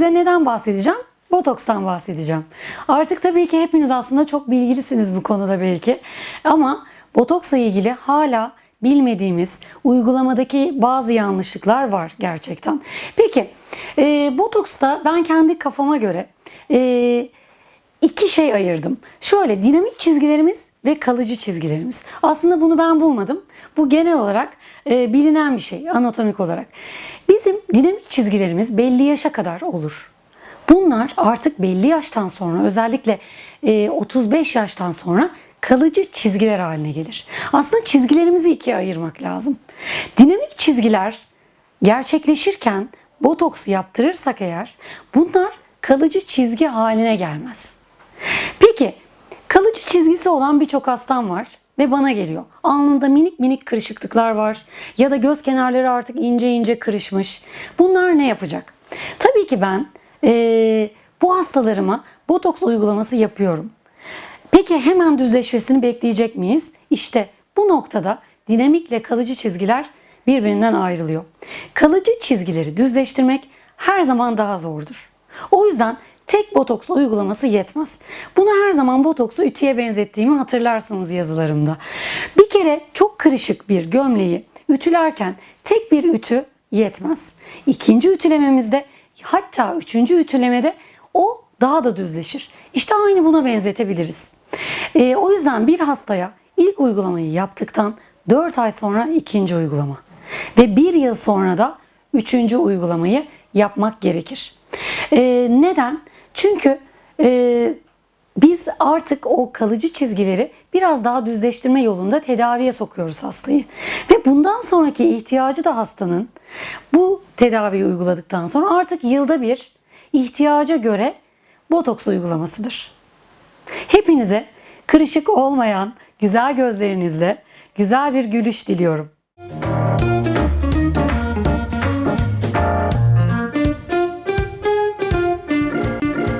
neden bahsedeceğim? Botokstan bahsedeceğim. Artık tabii ki hepiniz aslında çok bilgilisiniz bu konuda belki. Ama botoksla ilgili hala bilmediğimiz uygulamadaki bazı yanlışlıklar var gerçekten. Peki e, botoksta ben kendi kafama göre e, iki şey ayırdım. Şöyle dinamik çizgilerimiz ve kalıcı çizgilerimiz. Aslında bunu ben bulmadım. Bu genel olarak e, bilinen bir şey anatomik olarak. Bizim dinamik çizgilerimiz belli yaşa kadar olur. Bunlar artık belli yaştan sonra özellikle e, 35 yaştan sonra kalıcı çizgiler haline gelir. Aslında çizgilerimizi ikiye ayırmak lazım. Dinamik çizgiler gerçekleşirken botoks yaptırırsak eğer bunlar kalıcı çizgi haline gelmez. Kalıcı çizgisi olan birçok hastam var ve bana geliyor. Alnında minik minik kırışıklıklar var ya da göz kenarları artık ince ince kırışmış. Bunlar ne yapacak? Tabii ki ben eee, bu hastalarıma botoks uygulaması yapıyorum. Peki hemen düzleşmesini bekleyecek miyiz? İşte bu noktada dinamikle kalıcı çizgiler birbirinden ayrılıyor. Kalıcı çizgileri düzleştirmek her zaman daha zordur. O yüzden tek botoks uygulaması yetmez. Bunu her zaman botoksu ütüye benzettiğimi hatırlarsınız yazılarımda. Bir kere çok kırışık bir gömleği ütülerken tek bir ütü yetmez. İkinci ütülememizde hatta üçüncü ütülemede o daha da düzleşir. İşte aynı buna benzetebiliriz. Ee, o yüzden bir hastaya ilk uygulamayı yaptıktan 4 ay sonra ikinci uygulama ve bir yıl sonra da üçüncü uygulamayı yapmak gerekir. Ee, neden? Çünkü e, biz artık o kalıcı çizgileri biraz daha düzleştirme yolunda tedaviye sokuyoruz hastayı. Ve bundan sonraki ihtiyacı da hastanın bu tedaviyi uyguladıktan sonra artık yılda bir ihtiyaca göre botoks uygulamasıdır. Hepinize kırışık olmayan güzel gözlerinizle güzel bir gülüş diliyorum.